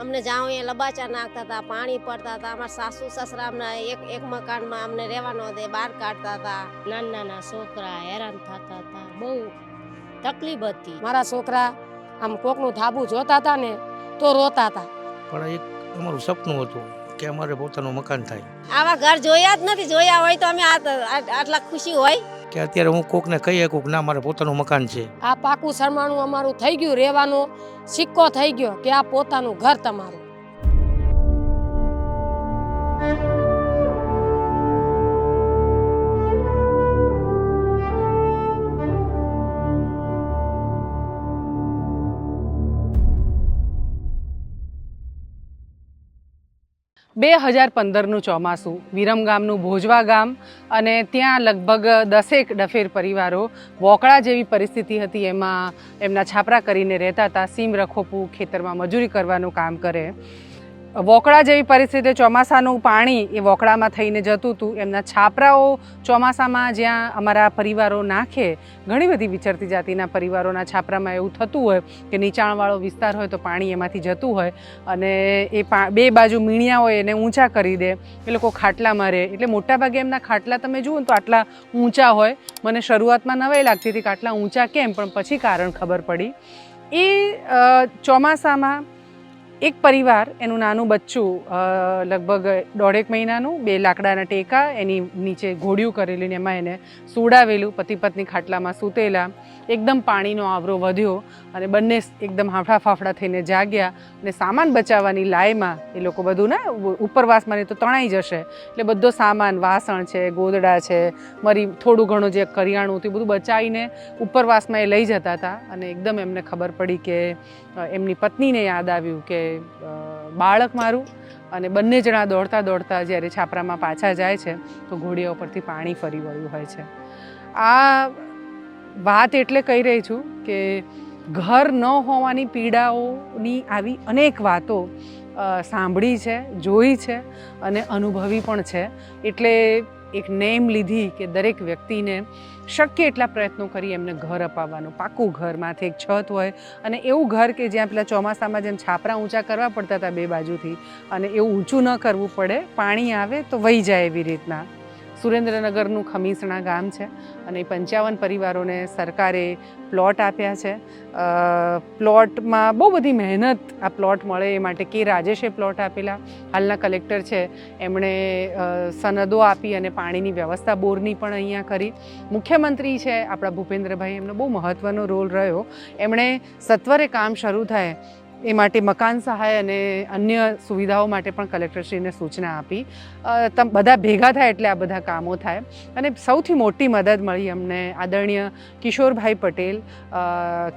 અમને જાઉં અહીંયા લબાચા નાખતા હતા પાણી પડતા હતા. અમારા સાસુ સસરા અમને એક એક મકાનમાં અમને રહેવાનો દે બહાર કાઢતા હતા. નાના નાના છોકરા હેરાન થતા હતા બહુ તકલીફ હતી. મારા છોકરા આમ કોકનું ધાબું જોતા હતા ને તો રોતા હતા. પણ એક અમારું સપનું હતું કે અમારે પોતાનું મકાન થાય. આવા ઘર જોયા જ નથી જોયા હોય તો અમે આટલા ખુશી હોય. કે અત્યારે હું કોકને કહી શકું કે ના, મારે પોતાનું મકાન છે. આ પાકું સરમાણું અમારું થઈ ગયું, રહેવાનું સિક્કો થઈ ગયો કે આ પોતાનું ઘર તમારું. બે હજાર પંદરનું ચોમાસું વિરમગામનું ભોજવા ગામ અને ત્યાં લગભગ દસેક ડફેર પરિવારો વોકળા જેવી પરિસ્થિતિ હતી. એમાં એમના છાપરા કરીને રહેતા હતા. સીમ રખોપું ખેતરમાં મજૂરી કરવાનું કામ કરે. વોકળા જેવી પરિસ્થિતિ ચોમાસાનું પાણી એ વોકળામાં થઈને જતું હતું. એમના છાપરાઓ ચોમાસામાં જ્યાં અમારા પરિવારો નાખે, ઘણી બધી વિચરતી જાતિના પરિવારોના છાપરામાં એવું થતું હોય કે નીચાણવાળો વિસ્તાર હોય તો પાણી એમાંથી જતું હોય અને એ બે બાજુ મીણિયા હોય એને ઊંચા કરી દે, એ લોકો ખાટલામાં રહે. એટલે મોટાભાગે એમના ખાટલા તમે જુઓ તો આટલા ઊંચા હોય. મને શરૂઆતમાં નવાઈ લાગતી હતી કે આટલા ઊંચા કેમ, પણ પછી કારણ ખબર પડી. એ ચોમાસામાં એક પરિવાર, એનું નાનું બચ્ચું લગભગ દોઢેક મહિનાનું, બે લાકડાના ટેકા, એની નીચે ઘોડિયું કરેલી ને એમાં એને સુડાવેલું, પતિ પત્ની ખાટલામાં સૂતેલા. એકદમ પાણીનો આવરો વધ્યો અને બંને એકદમ હાફડા ફાફડા થઈને જાગ્યા અને સામાન બચાવવાની લાયમાં એ લોકો બધું ને ઉપરવાસમાં તો તણાઈ જશે. એટલે બધો સામાન, વાસણ છે, ગોદડા છે, મરી, થોડું ઘણું જે કરિયાણું હતું બધું બચાવીને ઉપરવાસમાં એ લઈ જતા હતા. અને એકદમ એમને ખબર પડી કે એમની પત્નીને યાદ આવ્યું કે બાળક મારું અને બંને જણા દોડતા દોડતા જ્યારે છાપરામાં પાછા જાય છે, તો ઘોડિયા ઉપરથી પાણી ફરી વળ્યું હોય છે. આ વાત એટલે કહી રહી છું કે ઘર ન હોવાની પીડાઓની આવી અનેક વાતો સાંભળી છે, જોઈ છે અને અનુભવી પણ છે. એટલે એક નેમ લીધી કે દરેક વ્યક્તિને શક્ય એટલા પ્રયત્નો કરી એમને ઘર અપાવવાનું. પાકું ઘર, માથે એક છત હોય અને એવું ઘર કે જ્યાં પેલા ચોમાસામાં જેમ છાપરા ઊંચા કરવા પડતા હતા બે બાજુથી અને એવું ઊંચું ન કરવું પડે, પાણી આવે તો વહી જાય એવી રીતના. સુરેન્દ્રનગરનું ખમીસણા ગામ છે અને પંચાવન પરિવારોને સરકારે પ્લોટ આપ્યા છે. પ્લોટમાં બહુ બધી મહેનત આ પ્લોટ મળે એ માટે કે રાજેશે પ્લોટ આપેલા. હાલના કલેક્ટર છે, એમણે સનદો આપી અને પાણીની વ્યવસ્થા બોરની પણ અહીંયા કરી. મુખ્યમંત્રી છે, આપણા ભૂપેન્દ્રભાઈ, એમનો બહુ મહત્ત્વનો રોલ રહ્યો. એમણે સત્વરે કામ શરૂ થાય એ માટે મકાન સહાય અને અન્ય સુવિધાઓ માટે પણ કલેક્ટરશ્રીને સૂચના આપી. બધા ભેગા થાય એટલે આ બધા કામો થાય. અને સૌથી મોટી મદદ મળી અમને આદરણીય કિશોરભાઈ પટેલ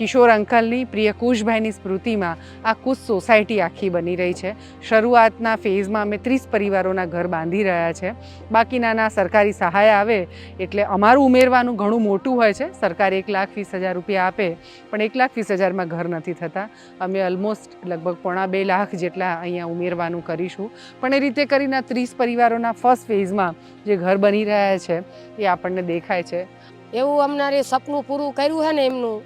કિશોર અંકલની, પ્રિય કુશભાઈની સ્મૃતિમાં આ કુશ સોસાયટી આખી બની રહી છે. શરૂઆતના ફેઝમાં અમે ત્રીસ પરિવારોના ઘર બાંધી રહ્યા છે. બાકીનાના સરકારી સહાય આવે એટલે અમારું ઉમેરવાનું ઘણું મોટું હોય છે. સરકાર એક લાખ વીસ હજાર રૂપિયા આપે, પણ એક લાખ વીસ હજારમાં ઘર નથી થતા. અમે ઓલમોસ્ટ લગભગ પોણા બે લાખ જેટલા અહીંયા ઉમેરવાનું કરીશું. પણ એ રીતે કરીને ત્રીસ પરિવારોના ફર્સ્ટ ફેઝમાં જે ઘર બની રહ્યા છે, એ આપણને દેખાય છે. એવું અમને સપનું પૂરું કર્યું છે ને એમનું.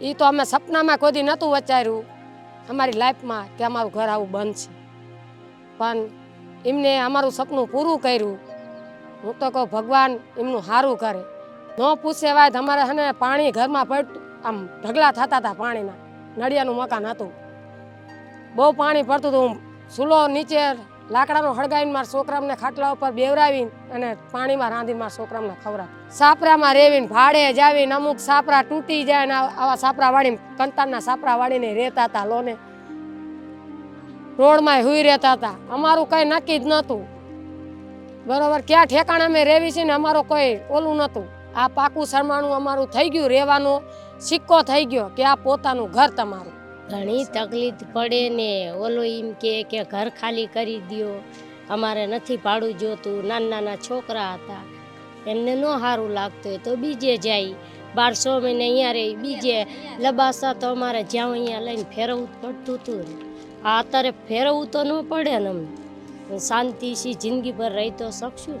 એ તો અમે સપનામાં કોઈ નહોતું વિચાર્યું. અમારી લાઈફમાં કે અમારું ઘર આવું બંધ છે. પણ એમને અમારું સપનું પૂરું કર્યું. હું તો કહું ભગવાન એમનું સારું કરે. ન પૂછે વાત અમારે છે ને પાણી ઘરમાં પડતું, આમ ઢગલા થતા હતા પાણીના. નડિયાનું મકાન હતું. બહુ પાણી પડતું હતું. સુલો નીચે લાકડાનો હળગાવીને મારા છોકરામને ખાટલા ઉપર બેવરાવીને અને પાણીમાં રાંધીને મારા છોકરામને ખવડાવ. સાપરામાં રેવીને ભાડે જાવીને અમુક સાપરા તૂટી જાય ને આવા સાપરા વાળી કંતારના સાપરા વાળીને રહેતા હતા લોને. રોડમાં હુઈ રહેતા હતા. અમારું કંઈ નક્કી જ નહોતું. બરોબર, ક્યાં ઠેકાણે અમે રેવી છે ને અમારો કોઈ ઓલું નહોતું. આ પાકું શરમાણું અમારું થઈ ગયું રહેવાનો. સિક્કો થઈ ગયો કે આ પોતાનું ઘર તમારું. ઘણી તકલીફ પડે ને ઓલો એમ કે કે ઘર ખાલી કરી દ્યો. અમારે નથી ભાડું જોતું. નાના નાના છોકરા હતા. એમને ન સારું લાગતું હોય તો બીજે જાય. બારસો મહિને અહીંયા રહી, બીજે લબાસા તો અમારે જ્યાં અહીંયા લઈને ફેરવવું પડતું હતું આ અત્યારે ફેરવવું તો ન પડે ને અમને. શાંતિથી જિંદગી પર રહી તો શકશું.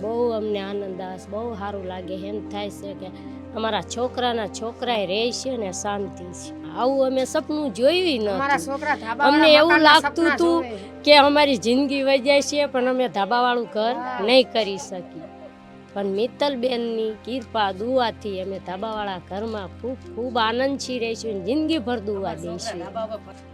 બહુ અમને આનંદ આવે બહુ સારું લાગે, એમ થાય છે કે અમારા છોકરાના છોકરાએ રહે છે ને શાંતિ છે. આવું અમે સપનું જોયું ધાબા અમને એવું લાગતું હતું કે અમારી જિંદગી વહી જાય છે પણ અમે ધાબાવાળું ઘર નહીં કરી શકીએ. પણ મિત્તલબેનની કૃપા દુઆથી અમે ધાબાવાળા ઘરમાં ખૂબ ખૂબ આનંદથી રહીશું અને જિંદગીભર દુઆ દઈશું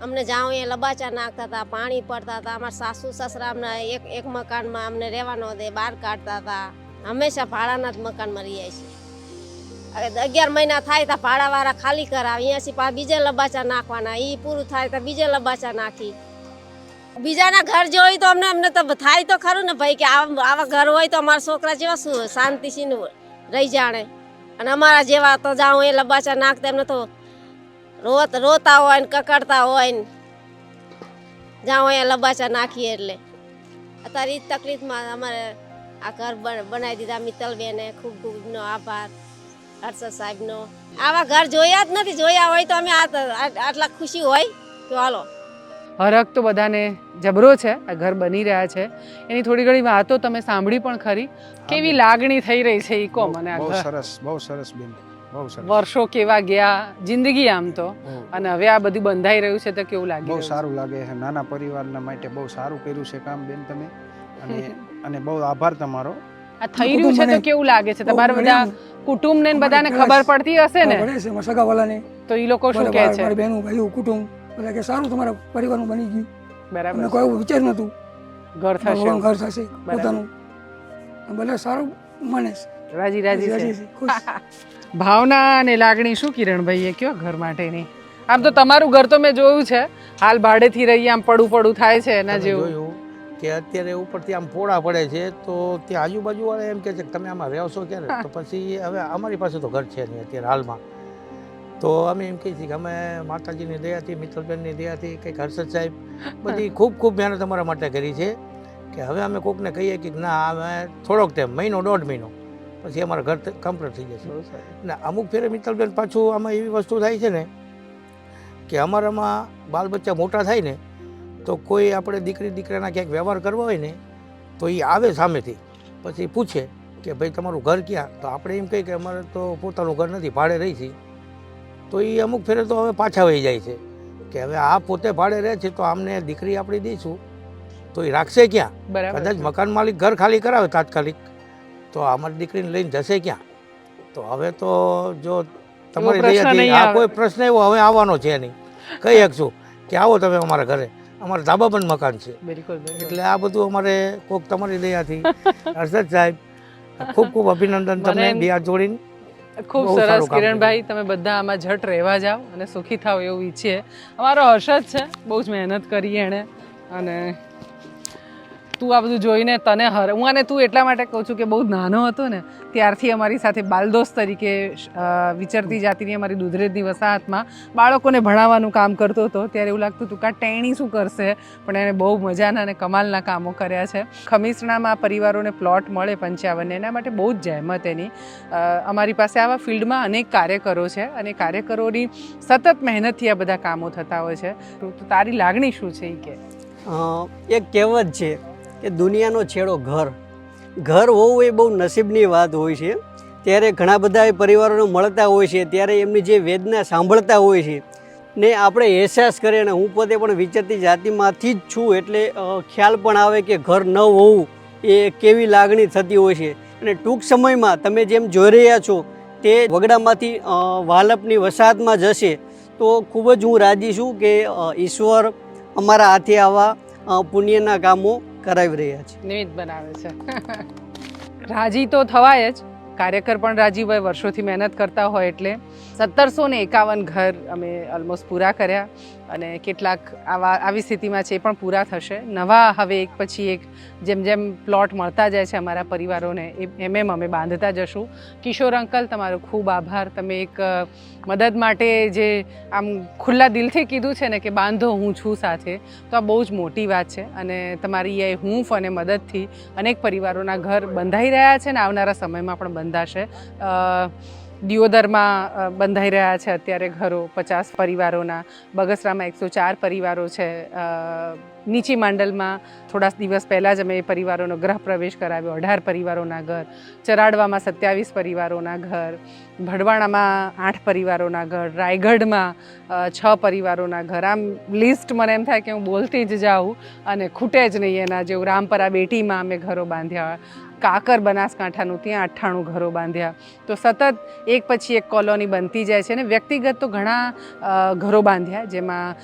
અમને જાઉં એ લબાચા નાખતા હતા પાણી પડતા હતા અમારા સાસુ સસરા અમને એક એક મકાનમાં અમને રહેવાનો દે બહાર કાઢતા હતા. હંમેશા ભાડાના જ મકાનમાં રહીએ છીએ. અગિયાર મહિના થાય તો ભાડાવાળા ખાલી કરાવે. અહીંયાથી પા બીજે લબાચા નાખવાના. એ પૂરું થાય તો બીજે લબાચા નાખી. બીજાના ઘર જોઈ તો અમને અમને તો થાય તો ખરું ને ભાઈ કે આવા ઘર હોય તો અમારા છોકરા જેવા શું શાંતિથી રહી જાણે. અને અમારા જેવા તો જાઉં એ લબાચા નાખતા એમને તો રોત, રોતા હોય ને કકડતા હોય ને. જાઉં અહીંયા લબાચા નાખીએ એટલે. અત્યારે એ તકલીફમાં અમારે આ ઘર બન- બનાવી દીધા મિત્તલબેને. ખૂબ ખૂબનો આભાર. હર્ષદ સાહેબનો. આવા ઘર જોયા જ નથી જોયા હોય તો અમે આટલા ખુશી હોય તો હાલો. હરખ તો બધાને જબરો છે આ ઘર બની રહ્યા છે. એની થોડી ઘણી વાતો તમે સાંભળી પણ ખરી. કેવી લાગણી થઈ રહી છે ઈકો મને આ બહુ ઘર? સરસ બહુ સરસ બેન બહુ સરસ. વર્ષો કેવા ગયા જિંદગી આમ તો. અને હવે આ બધું બંધાઈ રહ્યું છે તો કેવું લાગે? બહુ સારું લાગે છે નાના પરિવારના માટે બહુ સારું કર્યું છે કામ બેન તમે. અને અને બહુ આભાર તમારો. આ થઈ રહ્યું છે તો કેવું લાગે છે? તમારા બધા કુટુંબને ને બધાને ખબર પડતી હશે ને? પડે છે સગાવાલાને તો એ લોકો શું કહે છે? મારી બહેનો ભાઈ કુટુંબ. બધા કે સારું તમારા પરિવારનું બની ગયું. બરાબર. કોઈ એવું વિચાર નતું ઘર થશે. ઘર થશે પોતાનું. બધા સારું મને રાજી રાજી ભાવના અને લાગણી શું કિરણભાઈએ કયો ઘર માટેની? આમ તો તમારું ઘર તો મેં જોયું છે. હાલ ભાડેથી રહી આમ પડું પડું થાય છે એના જેવું. કે અત્યારે ઉપરથી આમ પોળા પડે છે તો ત્યાં આજુબાજુ વાળા એમ કે છે કે તમે આમાં રહેશો ક્યારે? તો પછી હવે અમારી પાસે તો ઘર છે નહીં અત્યારે હાલમાં. તો અમે એમ કહીએ છીએ કે અમે માતાજીની દયાથી મિત્રબેનની દયાથી કંઈક હર્ષદ સાહેબ બધી ખૂબ ખૂબ મહેનત અમારા માટે કરી છે કે હવે અમે કોકને કહીએ કે ના અમે થોડોક ટાઈમ મહિનો દોઢ મહિનો પછી અમારા ઘર કમ્પ્લીટ થઈ જશે. ને અમુક ફેરે મિત્રબેન પાછું આમાં એવી વસ્તુ થાય છે ને કે અમારામાં બાલ બચ્ચા મોટા થાય ને તો કોઈ આપણે દીકરી દીકરાના ક્યાંક વ્યવહાર કરવા હોય ને તો એ આવે સામેથી. પછી પૂછે કે ભાઈ તમારું ઘર ક્યાં? તો આપણે એમ કહીએ કે અમારે તો પોતાનું ઘર નથી ભાડે રહી છે. તો એ અમુક ફેરે તો હવે પાછા વહી જાય છે. કે હવે આ પોતે ભાડે રહે છે તો આમને દીકરી આપણી દઈશું. તો એ રાખશે ક્યાં? કદાચ મકાન માલિક ઘર ખાલી કરાવે તાત્કાલિક. તો અમારી દીકરીને લઈને જશે ક્યાં? તો હવે તો જો તમારી. કોઈ પ્રશ્ન એવો હવે આવવાનો છે નહીં. કહી શકશું કે આવો તમે અમારા ઘરે. અમારે ધાબા પણ મકાન છે. એટલે આ બધું અમારે કોક તમારી દયાથી. હર્ષદ સાહેબ ખૂબ ખૂબ અભિનંદન મને તમને એમ- જોડીને. ખૂબ સરસ કિરણભાઈ તમે બધા આમાં ઝટ રહેવા જાઓ અને સુખી થાવ એવું ઈચ્છીએ. અમારો હર્ષદ છે બહુ જ મહેનત કરી એણે અને તું આ બધું જોઈને તને હર હું અને તું એટલા માટે કહું છું કે બહુ નાનો હતો ને, ત્યારથી અમારી સાથે બાલદોસ્ત તરીકે વિચરતી જાતિની અમારી દુધરેજની વસાહતમાં બાળકોને ભણાવવાનું કામ કરતો હતો, ત્યારે એવું લાગતું હતું કે ટેણી શું કરશે? પણ એણે બહુ મજાના અને કમાલના કામો કર્યા છે. ખમીસણામાં પરિવારોને પ્લોટ મળે પંચાવન એના માટે બહુ જ જહેમત એની. અમારી પાસે આવા ફિલ્ડમાં અનેક કાર્યકરો છે અને કાર્યકરોની સતત મહેનતથી આ બધા કામો થતા હોય છે. તો તારી લાગણી શું છે એ કે? એક કહેવત છે કે દુનિયાનો છેડો ઘર. ઘર હોવું એ બહુ નસીબની વાત હોય છે. ત્યારે ઘણા બધા પરિવારોને મળતા હોય છે, ત્યારે એમની જે વેદના સાંભળતા હોય છે, ને આપણે અહેસાસ કરીએ અને હું પોતે પણ વિચરતી જાતિમાંથી જ છું, એટલે ખ્યાલ પણ આવે કે ઘર ન હોવું એ કેવી લાગણી થતી હોય છે. અને ટૂંક સમયમાં તમે જેમ જોઈ રહ્યા છો તે વગડામાંથી વાલપની વસાહતમાં જશે, તો ખૂબ જ હું રાજી છું કે ઈશ્વર અમારા હાથે આવા પુણ્યના કામો કરાવી રહ્યા છે. નિમિત્ત બનાવે છે. રાજી તો થવાય જ. કાર્યકર પણ રાજી હોય વર્ષોથી મહેનત કરતા હોય એટલે સત્તરસો ને એકાવન ઘર અમે ઓલમોસ્ટ પૂરા કર્યા અને કેટલાક આવા, આવી સ્થિતિમાં છે એ પણ પૂરા થશે. નવા હવે એક પછી એક જેમ જેમ પ્લોટ મળતા જાય છે અમારા પરિવારોને એમ એમ અમે બાંધતા જશું. કિશોર અંકલ, તમારો ખૂબ આભાર. તમે એક મદદ માટે જે આમ ખુલ્લા દિલથી કીધું છે ને કે બાંધો, હું છું સાથે, તો આ બહુ જ મોટી વાત છે. અને તમારી એ હૂંફ અને મદદથી અનેક પરિવારોના ઘર બંધાઈ રહ્યા છે ને આવનારા સમયમાં પણ બંધાશે. દિયોદરમાં બંધાઈ રહ્યા છે અત્યારે ઘરો, પચાસ પરિવારોના, બગસરામાં એકસો ચાર પરિવારો છે. નીચી માંડલમાં થોડા દિવસ પહેલાં જ અમે એ પરિવારોનો ગ્રહ પ્રવેશ કરાવ્યો. અઢાર પરિવારોના ઘર, ચરાડવામાં સત્યાવીસ પરિવારોના ઘર, ભડવાણામાં આઠ પરિવારોના ઘર, રાયગઢમાં છ પરિવારોના ઘર. આમ લિસ્ટ મને એમ થાય કે હું બોલતી જ જાઉં અને ખૂટે જ નહીં એના જેવું. રામપરા બેટીમાં અમે ઘરો બાંધ્યા. કાકર બનાસકાંઠાનું, ત્યાં અઠ્ઠાણું ઘરો બાંધ્યા. તો સતત એક પછી એક કોલોની બનતી જાય છે અને વ્યક્તિગત તો ઘણા ઘરો બાંધ્યા જેમાં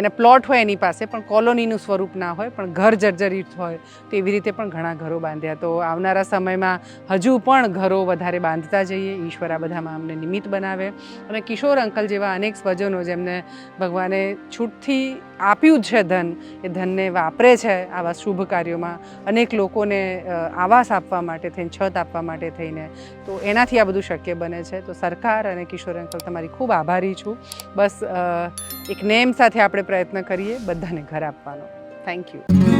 એને પ્લોટ હોય એની પાસે, પણ કોલોનીનું સ્વરૂપ ના હોય, પણ ઘર જર્જરિત હોય, તો એવી રીતે પણ ઘણા ઘરો બાંધ્યા. તો આવનારા સમયમાં હજુ પણ ઘરો વધારે બાંધતા જઈએ. ઈશ્વર આ બધામાં અમને નિમિત્ત બનાવે. અને કિશોર અંકલ જેવા અનેક સ્વજનો જેમને ભગવાને છૂટથી આપ્યું છે ધન. એ ધનને વાપરે છે આવા શુભ કાર્યોમાં. અનેક લોકોને આવાસ આપવા માટે થઈને, છત આપવા માટે થઈને. તો એનાથી આ બધું શક્ય બને છે. તો સરકાર અને કિશોર અંકલ, તમારી ખૂબ આભારી છું. બસ એક નેમ સાથે આપણે પ્રયત્ન કરીએ, બધાને ઘર આપવાનો. Thank you